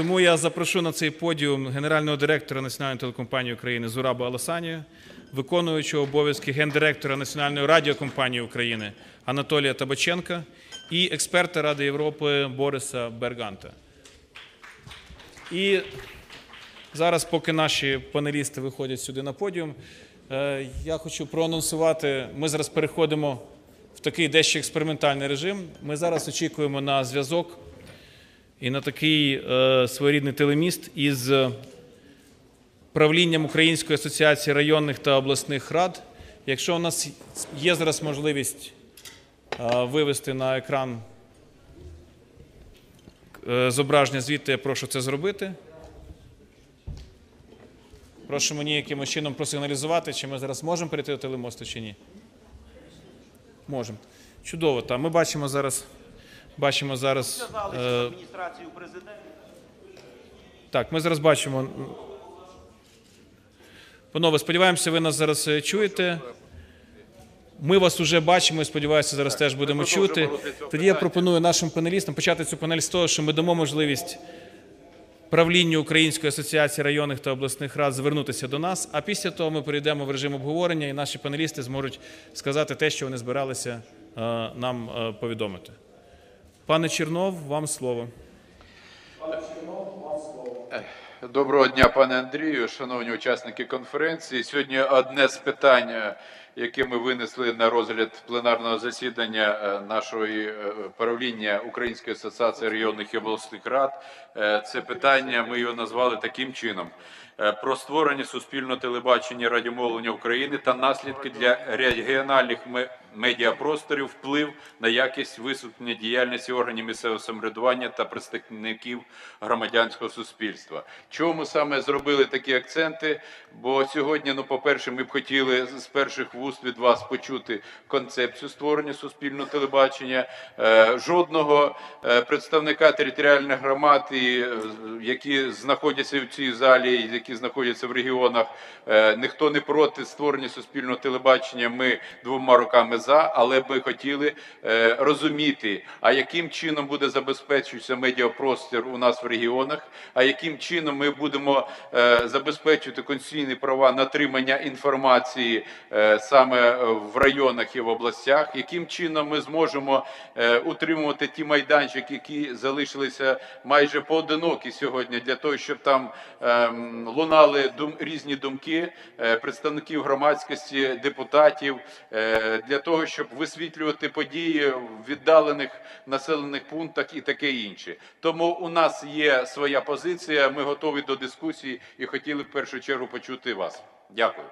Тому я запрошу на цей подіум генерального директора Національної телекомпанії України Зураба Аласанію, виконуючого обов'язки гендиректора Національної радіокомпанії України Анатолія Табаченка і експерта Ради Європи Бориса Берганта. І зараз, поки наші панелісти виходять сюди на подіум, е, я хочу проанонсувати. Ми зараз переходимо в такий дещо експериментальний режим. Ми зараз очікуємо на зв'язок і на такий е, своєрідний телеміст із е, правлінням Української асоціації районних та обласних рад. Якщо у нас є зараз можливість е, вивести на екран е, зображення звідти, я прошу це зробити. Прошу мені якимось чином просигналізувати, чи ми зараз можемо перейти до телемосту, чи ні. Можемо. Чудово. Та ми бачимо зараз. Бачимо зараз. Е, адміністрацію президента. так, ми зараз бачимо. Панове, сподіваємося, ви нас зараз е, чуєте. Ми вас вже бачимо і сподіваюся, зараз теж будемо чути. Тоді я пропоную нашим панелістам почати цю панель з того, що ми дамо можливість правлінню Української асоціації районних та обласних рад звернутися до нас. А після того ми перейдемо в режим обговорення, і наші панелісти зможуть сказати те, що вони збиралися е, нам повідомити. Пане Чернов, вам слово. Доброго дня, пане Андрію, шановні учасники конференції. Сьогодні одне з питань, е, яке ми винесли на розгляд пленарного засідання е, нашої е, правління Української асоціації районних і обласних рад. Це питання ми його назвали таким чином: про створення суспільного телебачення радіомовлення України та наслідки для регіональних ме- медіапросторів, вплив на якість висвітлення діяльності органів місцевого самоврядування та представників громадянського суспільства. Чому саме зробили такі акценти? Бо сьогодні, ну, по-перше, ми б хотіли з перших вуст від вас почути концепцію створення суспільного телебачення. Е, Жодного е, представника територіальних громад, е, які знаходяться в цій залі, і які знаходяться в регіонах, е, ніхто не проти створення суспільного телебачення. Ми двома руками за, але ми хотіли е, розуміти, а яким чином буде забезпечуватися медіапростір у нас в регіонах, а яким чином ми будемо е, забезпечувати конституційні права на отримання інформації саме в районах і в областях, яким чином ми зможемо утримувати ті майданчики, які залишилися майже поодинокі сьогодні, для того, щоб там ем, лунали дум, різні думки е, представників громадськості, депутатів, е, для того, щоб висвітлювати події в віддалених населених пунктах і таке інше. Тому у нас є своя позиція. Ми готові до дискусії і хотіли в першу чергу почути вас. Дякую.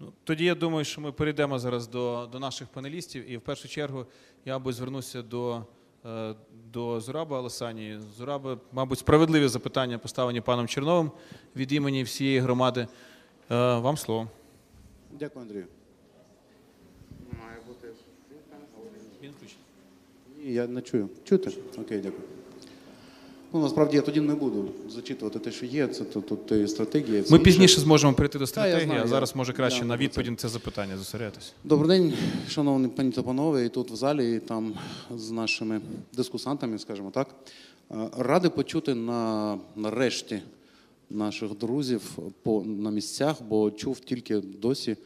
Ну, Тоді я думаю, що ми перейдемо зараз до, до наших панелістів. І в першу чергу я, мабуть, звернуся до, до Зураба Алесанії. Зураба, мабуть, справедливі запитання поставлені паном Черновим від імені всієї громади. Е, Вам слово. Дякую, Андрію. Має бути Він включений. Ні, я не чую. Чути? Окей, дякую. Ну, насправді я тоді не буду зачитувати те, що є. Це тут, тут і стратегія. все Ми інше. пізніше зможемо перейти до я стратегії, знаю, а я- зараз може краще я на відповідь на це запитання зосередитися. Добрий день, шановні пані та панове, і тут в залі, і там з нашими дискусантами, скажімо так. Е, Радий почути на, нарешті наших друзів по, на місцях, бо чув тільки досі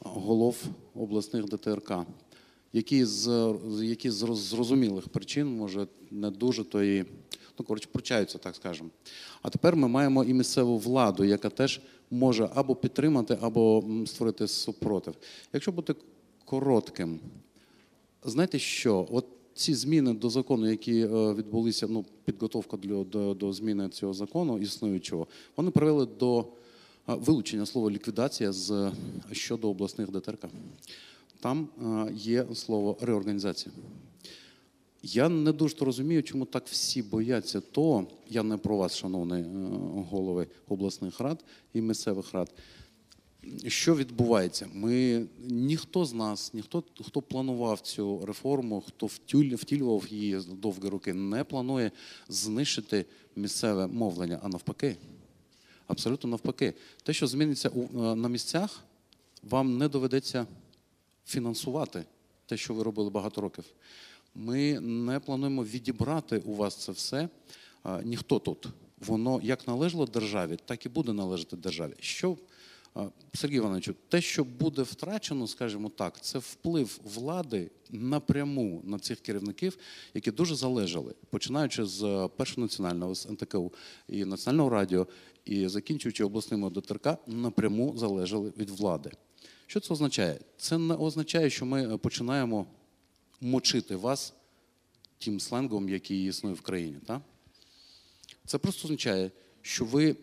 голов обласних ДТРК, які з, які з роз- зрозумілих причин, може, не дуже то і, ну, коротше, пручаються, так скажемо. А тепер ми маємо і місцеву владу, яка теж може або підтримати, або створити супротив. Якщо бути коротким, знаєте що? От ці зміни до закону, які е, відбулися, ну, підготовка для, до, до зміни цього закону існуючого, вони привели до е, вилучення слова ліквідація з щодо обласних ДТРК. Там е, є слово реорганізація. Я не дуже розумію, чому так всі бояться того. Я не про вас, шановні е, голови обласних рад і місцевих рад. Що відбувається? Ми ніхто з нас, ніхто хто планував цю реформу, хто втілював її довгі роки, не планує знищити місцеве мовлення, а навпаки. Абсолютно навпаки. Те, що зміниться е, на місцях, вам не доведеться фінансувати те, що ви робили багато років. Ми не плануємо відібрати у вас це все, ніхто тут. Воно як належало державі, так і буде належати державі. Що Сергій Івановичу, те, що буде втрачено, скажімо так, це вплив влади напряму на цих керівників, які дуже залежали, починаючи з е, першого національного з НТКУ і національного радіо, і закінчуючи обласними ДТРК, напряму залежали від влади. Що це означає? Це не означає, що ми е, починаємо мочити вас тим сленгом, який існує в країні. Так? Це просто означає, що ви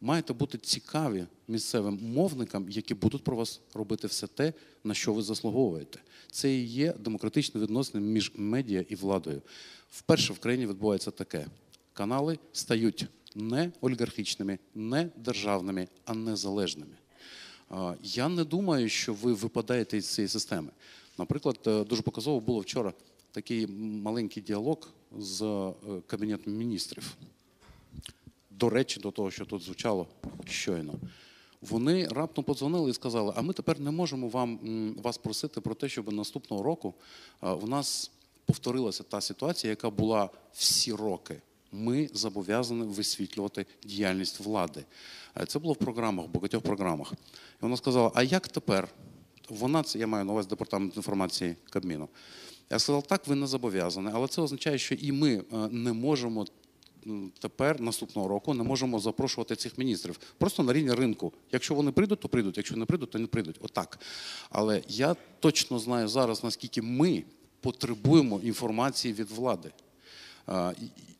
маєте бути цікаві місцевим мовникам, які будуть про вас робити все те, на що ви заслуговуєте. Це і є демократичні відносини між медіа і владою. Вперше в країні відбувається таке: канали стають не олігархічними, не державними, а незалежними. Я не думаю, що ви випадаєте із цієї системи. Наприклад, е, дуже показово було вчора такий маленький діалог з е, Кабінетом міністрів. До речі, до того, що тут звучало щойно. Вони раптом подзвонили і сказали: а ми тепер не можемо вам, вас просити про те, щоб наступного року е, в нас повторилася та ситуація, яка була всі роки. Ми зобов'язані висвітлювати діяльність влади. Це було в програмах, в багатьох програмах. І вона сказала: а як тепер? Вона це я маю на увазі департамент інформації Кабміну. Я сказав, так, ви не зобов'язані, але це означає, що і ми е, не можемо тепер, наступного року, не можемо запрошувати цих міністрів. Просто на рівні ринку. Якщо вони прийдуть, то прийдуть. Якщо не прийдуть, то не прийдуть. Отак. Але я точно знаю зараз, наскільки ми потребуємо інформації від влади.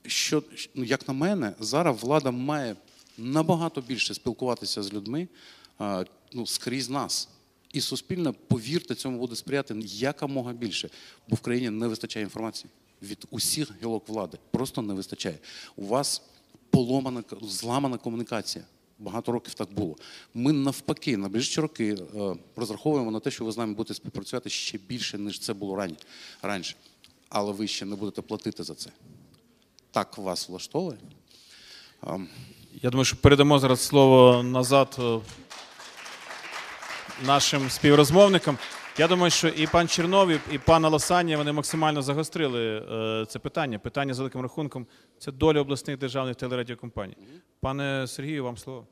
І Що, ну, як на мене, зараз влада має набагато більше спілкуватися з людьми ну, скрізь нас. І суспільне, повірте, цьому буде сприяти якомога більше, бо в країні не вистачає інформації від усіх гілок влади. Просто не вистачає. У вас поломана, зламана комунікація. Багато років так було. Ми навпаки, на ближчі роки е, розраховуємо на те, що ви з нами будете співпрацювати ще більше, ніж це було рані- раніше. Але ви ще не будете платити за це. Так вас влаштовує? Ем, Я думаю, що передамо зараз слово назад е, нашим співрозмовникам. Я думаю, що і пан Чернов, і- пан Аласанія, вони максимально загострили е, це питання. Питання з великим рахунком це доля обласних державних телерадіокомпаній. Пане Сергію, вам слово.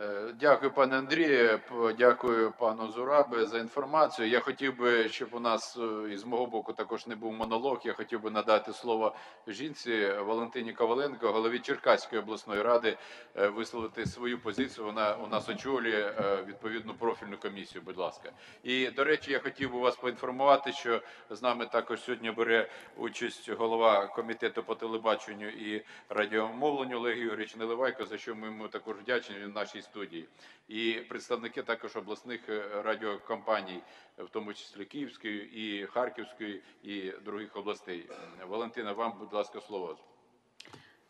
Е, Дякую, пане Андрію. Дякую пану Зурабе за інформацію. Я хотів би, щоб у нас е, із мого боку також не був монолог. Я хотів би надати слово жінці Валентині Коваленко, голові Черкаської обласної ради, е, висловити свою позицію. Вона у нас очолює відповідну профільну комісію. Будь ласка. І до речі, я хотів би вас поінформувати, що з нами також сьогодні бере участь голова комітету по телебаченню і радіомовленню Олег Юрійович Неливайко, за що ми йому також вдячні нашій студії. І представники також обласних е, радіокомпаній, в тому числі Київської і Харківської і других областей. Валентина, вам, будь ласка, слово.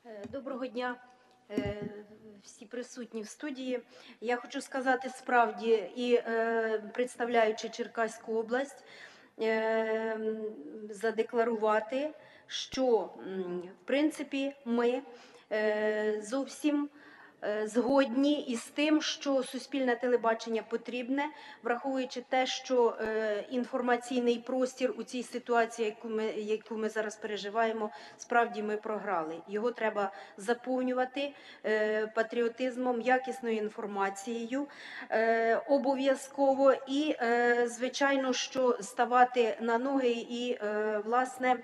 Е, Доброго дня, е, всі присутні в студії. Я хочу сказати справді, і представляючи Черкаську область, задекларувати, що в принципі ми зовсім. Е, Згодні із тим, що суспільне телебачення потрібне, враховуючи те, що е, інформаційний простір у цій ситуації, яку ми, яку ми зараз переживаємо, справді ми програли. Його треба заповнювати е, патріотизмом, якісною інформацією обов'язково і, звичайно, що ставати на ноги і власне.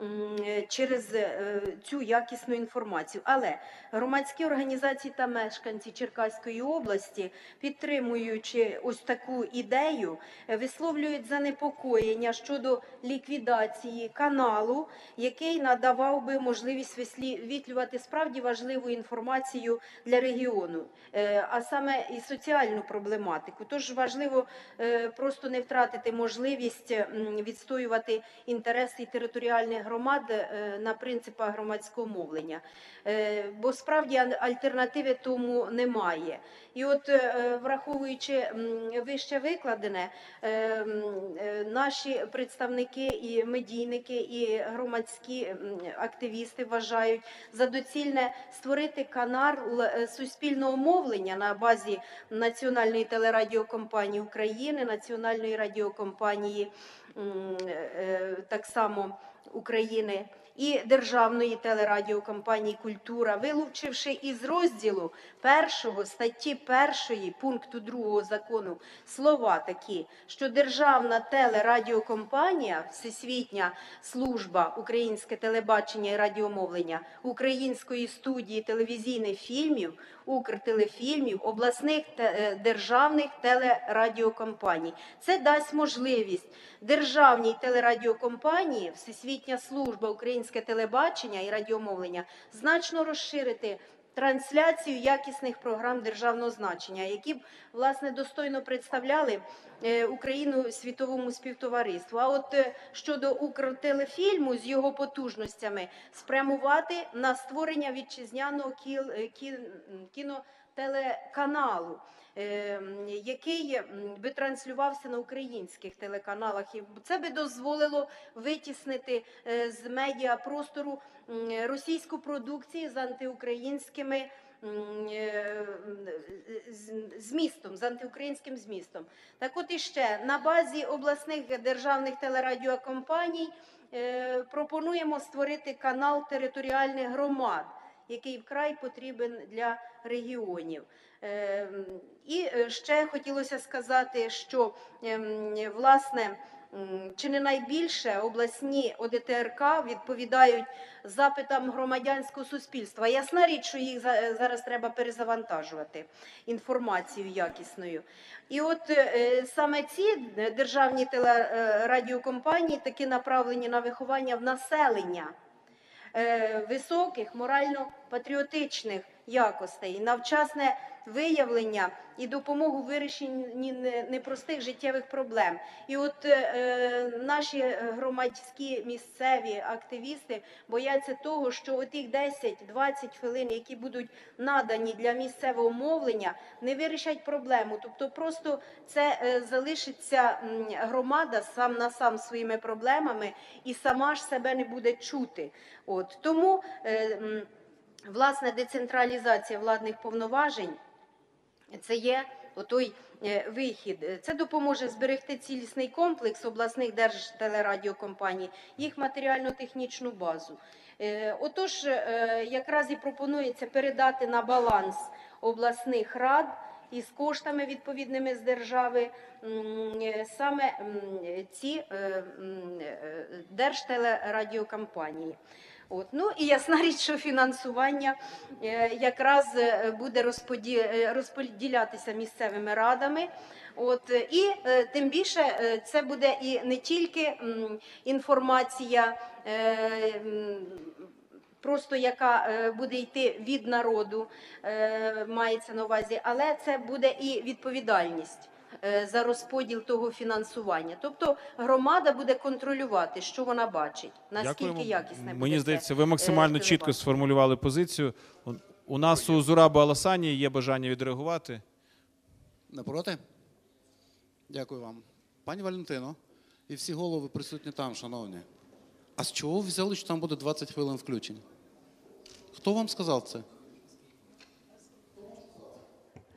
М, Через е, цю якісну інформацію, але громадські організації та мешканці Черкаської області, підтримуючи ось таку ідею, е, висловлюють занепокоєння щодо ліквідації каналу, який надавав би можливість висвітлювати справді важливу інформацію для регіону, е, а саме і соціальну проблематику. Тож важливо е, просто не втратити можливість відстоювати інтереси територіальних громад е, на принципах громадського мовлення. Е, Бо справді альтернативи тому немає. І от, е, враховуючи вище викладене, наші представники і медійники, і громадські активісти вважають за доцільне створити канал суспільного мовлення на базі Національної телерадіокомпанії України, Національної радіокомпанії так само України і державної телерадіокомпанії Культура, вилучивши із розділу першого статті першої пункту 2 закону слова такі, що державна телерадіокомпанія, Всесвітня служба українське телебачення і радіомовлення, української студії телевізійних фільмів, Укртелефільмів, обласних те- е, державних телерадіокомпаній. Це дасть можливість державній телерадіокомпанії, Всесвітня служба українське телебачення і радіомовлення значно розширити трансляцію якісних програм державного значення, які б власне достойно представляли е, Україну світовому співтовариству. А от е, щодо Укртелефільму з його потужностями спрямувати на створення вітчизняного кіл, е, кін, кінотелеканалу. е, Який би транслювався на українських телеканалах, і це би дозволило витіснити е, з медіапростору російську продукцію з антиукраїнськими е, змістом, з антиукраїнським змістом. Так от іще на базі обласних державних телерадіокомпаній пропонуємо створити канал територіальних громад, який вкрай потрібен для регіонів. Е, І е, ще хотілося сказати, що ем, власне. Чи не найбільше обласні ОДТРК відповідають запитам громадянського суспільства? Ясна річ, що їх зараз треба перезавантажувати інформацією якісною. І от е, саме ці державні телерадіокомпанії таки направлені на виховання в населення е, високих морально-патріотичних якостей, на вчасне виявлення і допомогу в вирішенні непростих життєвих проблем. І от е, наші громадські місцеві активісти бояться того, що отих 10-20 хвилин, які будуть надані для місцевого мовлення, не вирішать проблему. Тобто просто це е, залишиться громада сам на сам своїми проблемами і сама ж себе не буде чути. От тому е, власне децентралізація владних повноважень це є отой е, вихід. Це допоможе зберегти цілісний комплекс обласних держтелерадіокомпаній, їх матеріально-технічну базу. Е, Отож, е, якраз і пропонується передати на баланс обласних рад із коштами відповідними з держави саме ці держтелерадіокомпанії. От. Ну і ясна річ, що фінансування е, якраз е, буде е, розподілятися місцевими радами. От, і тим більше це буде і не тільки інформація, просто яка буде йти від народу, мається на увазі, але це буде і відповідальність. Е, За розподіл того фінансування, тобто громада буде контролювати, що вона бачить, наскільки Дякуємо. якісне буде Мені здається, ви е, максимально чітко сформулювали позицію. У- нас у Зураби Аласані є бажання відреагувати. Не проти? Дякую вам. Пані Валентино, і всі голови присутні там, шановні. А з чого ви взяли, що там буде 20 хвилин включень? Хто вам сказав це?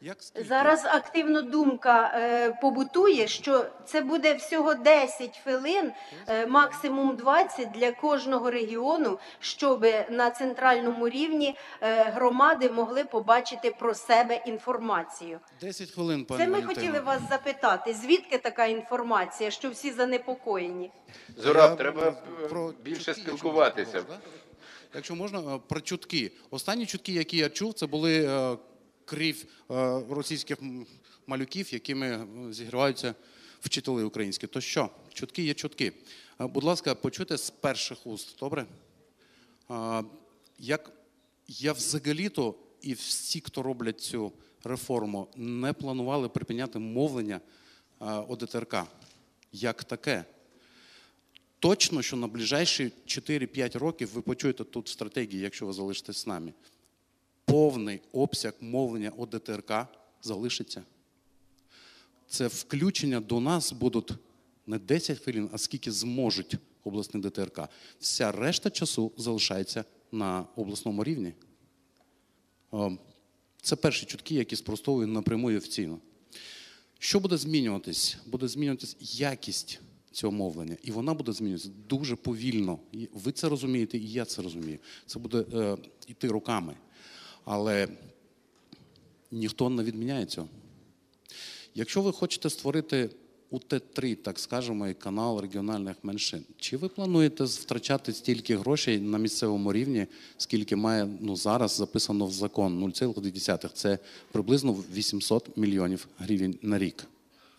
Як? Зараз активно думка е, побутує, що це буде всього 10 хвилин, е, максимум 20 для кожного регіону, щоб на центральному рівні е, громади могли побачити про себе інформацію. 10 хвилин, пані Це ми Валентино. хотіли вас запитати, звідки така інформація, що всі занепокоєні? Зураб, треба про більше чутки, спілкуватися. Якщо можна, про чутки. Останні чутки, які я чув, це були крів е, російських малюків, якими е, зігріваються вчителі українські. То що? Чутки є чутки. Е, Будь ласка, почуйте з перших уст, добре? Як я взагалі-то і всі, хто роблять цю реформу, не планували припиняти мовлення ОДТРК. Як таке? Точно, що на ближайші 4-5 років ви почуєте тут стратегії, якщо ви залишитесь з нами. Повний обсяг мовлення ОДТРК залишиться. Це включення до нас будуть не 10 хвилин, а скільки зможуть обласні ДТРК. Вся решта часу залишається на обласному рівні. Ем, Це перші чутки, які спростовую напряму і офіційно. Що буде змінюватись? Буде змінюватись якість цього мовлення. І вона буде змінюватися дуже повільно. Ви це розумієте, і я це розумію. Це буде е, йти руками. Але ніхто не відміняє цього. Якщо ви хочете створити УТ-3, так скажемо, і канал регіональних меншин, чи ви плануєте втрачати стільки грошей на місцевому рівні, скільки має ну, зараз записано в закон 0,2? Це приблизно 800 мільйонів гривень на рік.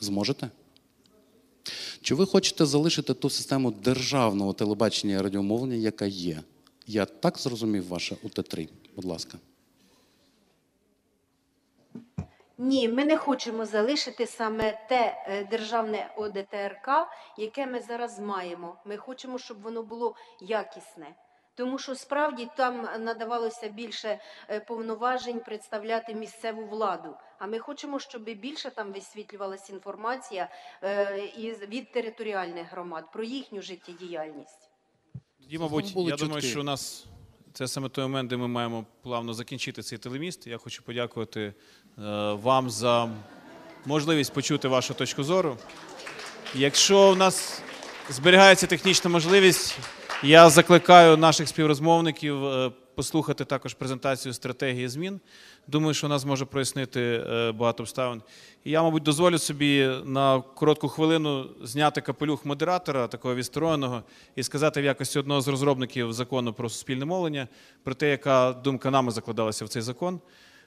Зможете? Чи ви хочете залишити ту систему державного телебачення і радіомовлення, яка є? Я так зрозумів ваше УТ-3. Будь ласка. Ні, ми не хочемо залишити саме те е, державне ОДТРК, яке ми зараз маємо. Ми хочемо, щоб воно було якісне. Тому що справді там надавалося більше е, повноважень представляти місцеву владу. А ми хочемо, щоб більше там висвітлювалася інформація е, із- від територіальних громад про їхню життєдіяльність. Тоді, мабуть, я думаю, що у нас це саме той момент, де ми маємо плавно закінчити цей телеміст. Я хочу подякувати е, вам за можливість почути вашу точку зору. Якщо в нас зберігається технічна можливість, я закликаю наших співрозмовників е, послухати також презентацію стратегії змін. Думаю, що вона зможе прояснити е, багато обставин. І я, мабуть, дозволю собі на коротку хвилину зняти капелюх модератора, такого відстороненого, і сказати в якості одного з розробників закону про суспільне мовлення про те, яка думка нами закладалася в цей закон.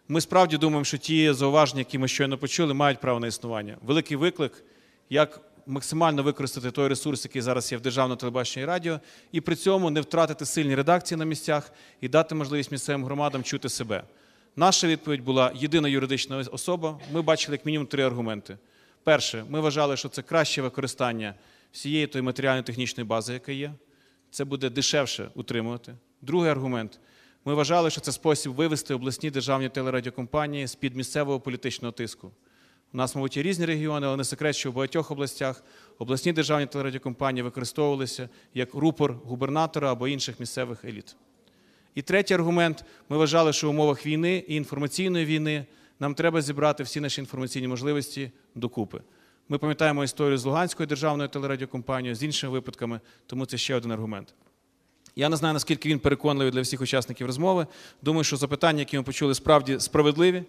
Ми справді думаємо, що ті зауваження, які ми щойно почули, мають право на існування. Великий виклик, як максимально використати той ресурс, який зараз є в державному телебаченні і радіо, і при цьому не втратити сильні редакції на місцях і дати можливість місцевим громадам чути себе. Наша відповідь була єдина юридична особа. Ми бачили як мінімум три аргументи. Перше, ми вважали, що це краще використання всієї тої матеріально-технічної бази, яка є. Це буде дешевше утримувати. Другий аргумент. Ми вважали, що це спосіб вивести обласні державні телерадіокомпанії з-під місцевого політичного тиску. У нас, мабуть, є різні регіони, але не секрет, що в багатьох областях обласні державні телерадіокомпанії використовувалися як рупор губернатора або інших місцевих еліт. І третій аргумент: ми вважали, що в умовах війни і інформаційної війни нам треба зібрати всі наші інформаційні можливості докупи. Ми пам'ятаємо історію з Луганською державною телерадіокомпанією, з іншими випадками, тому це ще один аргумент. Я не знаю, наскільки він переконливий для всіх учасників розмови. Думаю, що запитання, які ми почули, справді справедливі.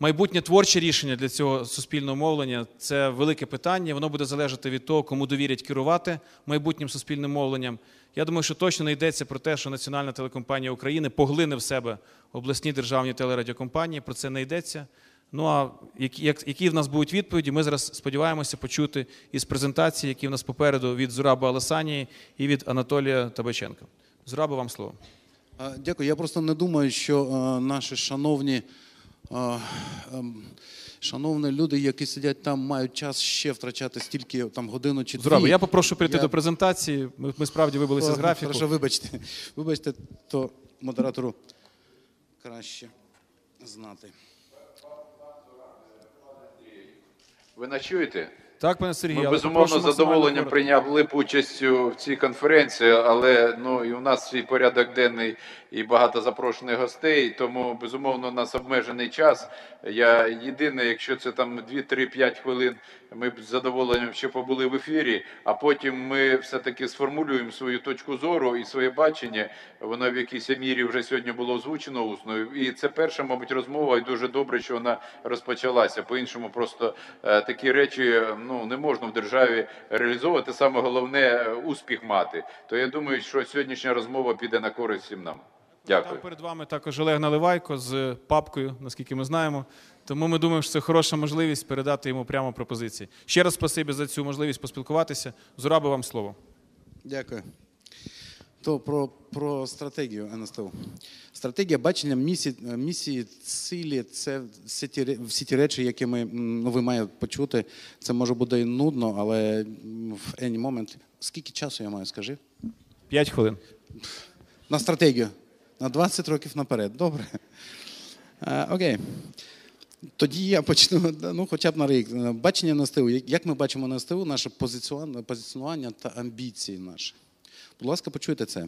Майбутнє творче рішення для цього суспільного мовлення це велике питання. Воно буде залежати від того, кому довірять керувати майбутнім суспільним мовленням. Я думаю, що точно не йдеться про те, що Національна телекомпанія України поглине в себе обласні державні телерадіокомпанії. Про це не йдеться. Ну а які, в нас будуть відповіді, ми зараз сподіваємося почути із презентації, які в нас попереду від Зураба Аласанії і від Анатолія Табаченка. Зураба, вам слово. Дякую. Я просто не думаю, що е, наші шановні, шановні люди, які сидять там, мають час ще втрачати стільки там годину чи дві. Здорово, я попрошу прийти Я- до презентації. Ми, ми справді вибилися з графіку. Хорошо, вибачте. Вибачте, то модератору краще знати. Ви нас чуєте? Так, пане Сергію, Ми безумовно задоволенням прийняли б участь в цій конференції, але ну і у нас свій порядок денний і багато запрошених гостей, тому безумовно у нас обмежений час. Я єдине, якщо це там 2-3-5 хвилин, ми б з задоволенням ще побули в ефірі, а потім ми все-таки сформулюємо свою точку зору і своє бачення. Воно в якійсь мірі вже сьогодні було озвучено усно. І це перша, мабуть, розмова, і дуже добре, що вона розпочалася. По-іншому, просто е, такі речі ну не можна в державі реалізовувати. Саме головне е, успіх мати. То я думаю, що сьогоднішня розмова піде на користь всім нам. Дякую. Там перед вами також Олег Наливайко з папкою, наскільки ми знаємо. Тому ми думаємо, що це хороша можливість передати йому прямо пропозиції. Ще раз спасибі за цю можливість поспілкуватися. Зураби вам слово. Дякую. То про, про стратегію НСТУ. Стратегія бачення місії, місії цілі це всі ті, всі ті речі, які ми, ну, ви маєте почути. Це може і нудно, але в any момент. Скільки часу я маю, скажи? П'ять хвилин. На стратегію. На 20 років наперед. Добре. А, окей. Тоді я почну, ну, хоча б на рік. Бачення НСТУ. Як- ми бачимо НСТУ, наше позиціонування та амбіції наші. Будь ласка, почуйте це.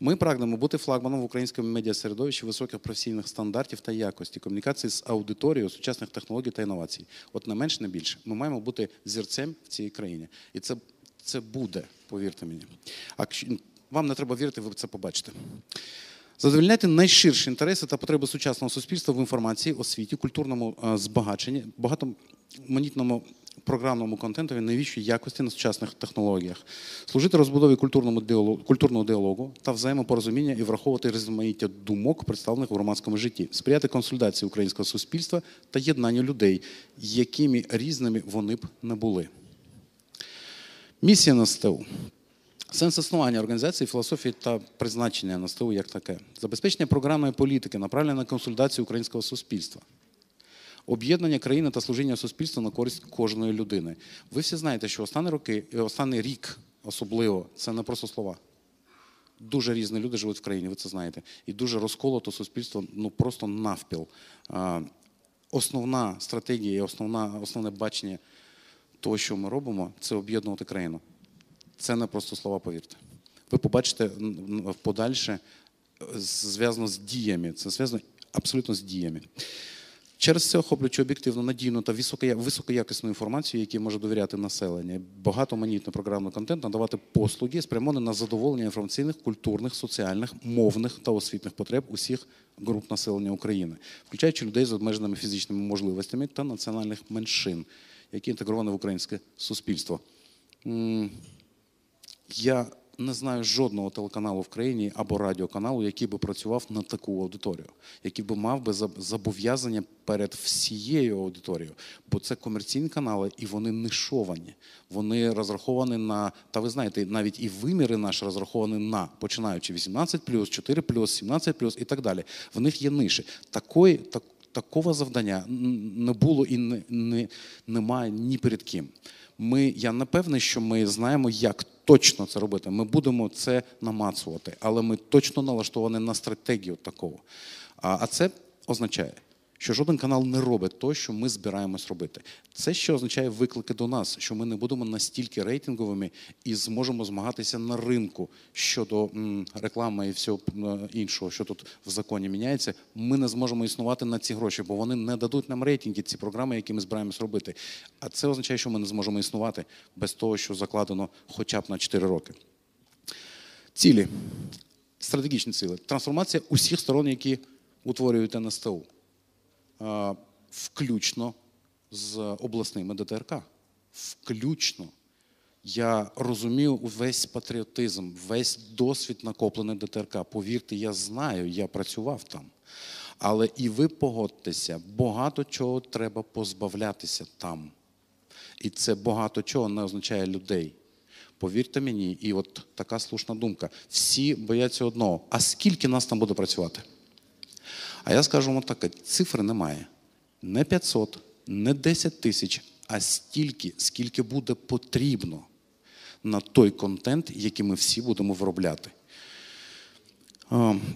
Ми прагнемо бути флагманом в українському медіасередовищі високих професійних стандартів та якості, комунікації з аудиторією, сучасних технологій та інновацій. От не менш, не більше. Ми маємо бути зірцем в цій країні. І це Це буде, повірте мені. А вам не треба вірити, ви це побачите. Задовольняти найширші інтереси та потреби сучасного суспільства в інформації, освіті, культурному е, збагаченні, багатоманітному програмному контентові найвищої якості на сучасних технологіях, служити розбудові культурному діалогу, культурного діалогу та взаємопорозуміння і враховувати різноманіття думок, представлених у громадському житті, сприяти консолідації українського суспільства та єднанню людей, якими різними вони б не були. Місія НСТУ. Сенс існування організації, філософії та призначення НСТУ як таке. Забезпечення програмної політики, направленої на консолідацію українського суспільства. Об'єднання країни та служіння суспільству на користь кожної людини. Ви всі знаєте, що останні роки, і останній рік особливо, це не просто слова. Дуже різні люди живуть в країні, ви це знаєте. І дуже розколото суспільство, ну просто навпіл. Основна стратегія і основне бачення того, що ми робимо, це об'єднувати країну. Це не просто слова, повірте. Ви побачите м, подальше е, зв'язано з діями. Це зв'язано абсолютно з діями. Через це охоплюючи об'єктивну, надійну та високоя- високоякісну інформацію, якій може довіряти населення, багатоманітний програмний контент, надавати послуги, спрямовані на задоволення інформаційних, культурних, соціальних, мовних та освітних потреб усіх груп населення України, включаючи людей з обмеженими фізичними можливостями та національних меншин, які інтегровані в українське суспільство. Я не знаю жодного телеканалу в країні або радіоканалу, який би працював на таку аудиторію, який би мав би зобов'язання перед всією аудиторією. Бо це комерційні канали, і вони нишовані. Вони розраховані на, та ви знаєте, навіть і виміри наші розраховані на, починаючи 18+, 4+, 17+, і так далі. В них є ниші. Такої, так, такого завдання не було і не, не, немає ні перед ким. Ми, я не певний, що ми знаємо, як точно це робити. Ми будемо це намацувати, але ми точно налаштовані на стратегію такого. А, це означає, що жоден канал не робить то, що ми збираємось робити. Це ще означає виклики до нас, що ми не будемо настільки рейтинговими і зможемо змагатися на ринку щодо м, реклами і всього іншого, що тут в законі міняється. Ми не зможемо існувати на ці гроші, бо вони не дадуть нам рейтинги, ці програми, які ми збираємось робити. А це означає, що ми не зможемо існувати без того, що закладено хоча б на 4 роки. Цілі, стратегічні цілі. Трансформація усіх сторон, які утворюють НСТУ, включно з обласними ДТРК. Включно. Я розумію весь патріотизм, весь досвід накоплений ДТРК. Повірте, я знаю, я працював там. Але і ви погодьтеся, багато чого треба позбавлятися там. І це багато чого не означає людей. Повірте мені, і от така слушна думка. Всі бояться одного. А скільки нас там буде працювати? А я скажу вам так, цифри немає. Не 500, не 10 тисяч, а стільки, скільки буде потрібно на той контент, який ми всі будемо виробляти.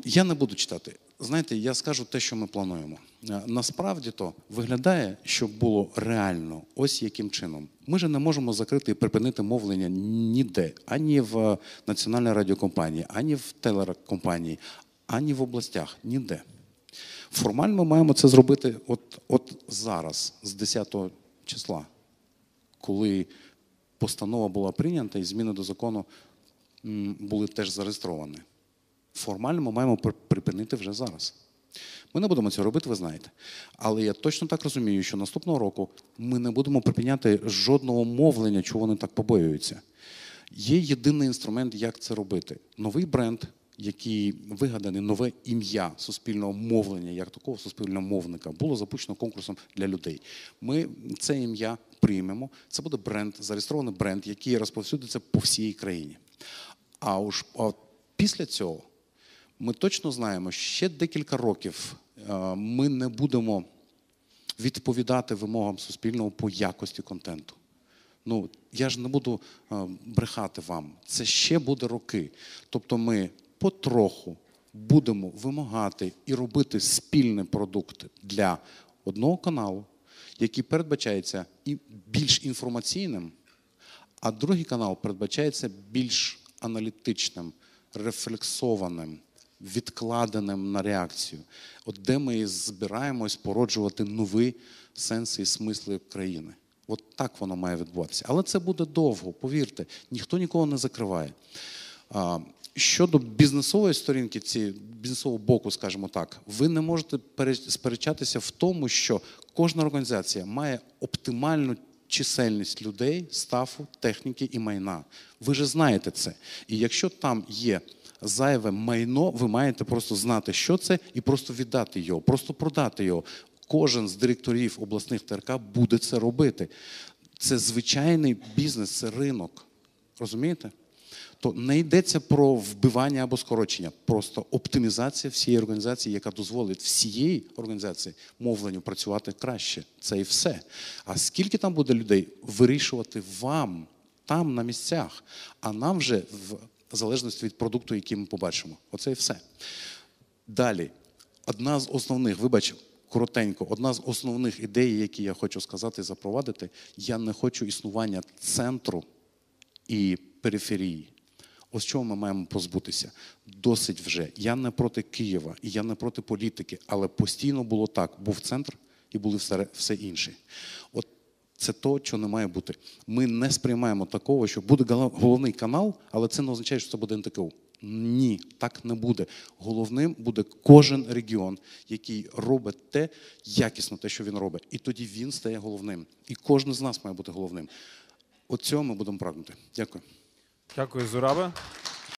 Я не буду читати. Знаєте, я скажу те, що ми плануємо. Насправді то виглядає, щоб було реально, ось яким чином. Ми же не можемо закрити і припинити мовлення ніде, ані в національній радіокомпанії, ані в телекомпанії, ані в областях, ніде. Формально ми маємо це зробити от, от зараз, з 10 числа, коли постанова була прийнята і зміни до закону були теж зареєстровані. Формально ми маємо припинити вже зараз. Ми не будемо цього робити, ви знаєте. Але я точно так розумію, що наступного року ми не будемо припиняти жодного мовлення, чого вони так побоюються. Є єдиний інструмент, як це робити. Новий бренд, який вигаданий, нове ім'я суспільного мовлення, як такого суспільного мовника, було запущено конкурсом для людей. Ми це ім'я приймемо. Це буде бренд, зареєстрований бренд, який розповсюдиться по всій країні. А уж а після цього ми точно знаємо, що ще декілька років е, ми не будемо відповідати вимогам суспільного по якості контенту. Ну, я ж не буду е, брехати вам. Це ще буде роки. Тобто ми потроху будемо вимагати і робити спільні продукти для одного каналу, який передбачається і більш інформаційним, а другий канал передбачається більш аналітичним, рефлексованим, відкладеним на реакцію, от де ми збираємось породжувати нові сенси і смисли країни. От так воно має відбуватися. Але це буде довго, повірте, ніхто нікого не закриває. Щодо бізнесової сторінки, цієї бізнесового боку, скажімо так, ви не можете пере- сперечатися в тому, що кожна організація має оптимальну чисельність людей, стафу, техніки і майна. Ви ж знаєте це. І якщо там є зайве майно, ви маєте просто знати, що це, і просто віддати його, просто продати його. Кожен з директорів обласних ТРК буде це робити. Це звичайний бізнес, це ринок. Розумієте? То не йдеться про вбивання або скорочення, просто оптимізація всієї організації, яка дозволить всієї організації мовленню працювати краще. Це і все. А скільки там буде людей вирішувати вам там на місцях, а нам вже в залежності від продукту, який ми побачимо. Оце і все. Далі, одна з основних, вибач, коротенько, одна з основних ідей, які я хочу сказати, запровадити, я не хочу існування центру і периферії. Ось чого ми маємо позбутися. Досить вже. Я не проти Києва і я не проти політики, але постійно було так: був центр і були все, все інше. От це то, що не має бути. Ми не сприймаємо такого, що буде головний канал, але це не означає, що це буде НТКУ. Ні, так не буде. Головним буде кожен регіон, який робить те якісно, те, що він робить. І тоді він стає головним. І кожен з нас має бути головним. От цього ми будемо прагнути. Дякую. Дякую, Зурабе.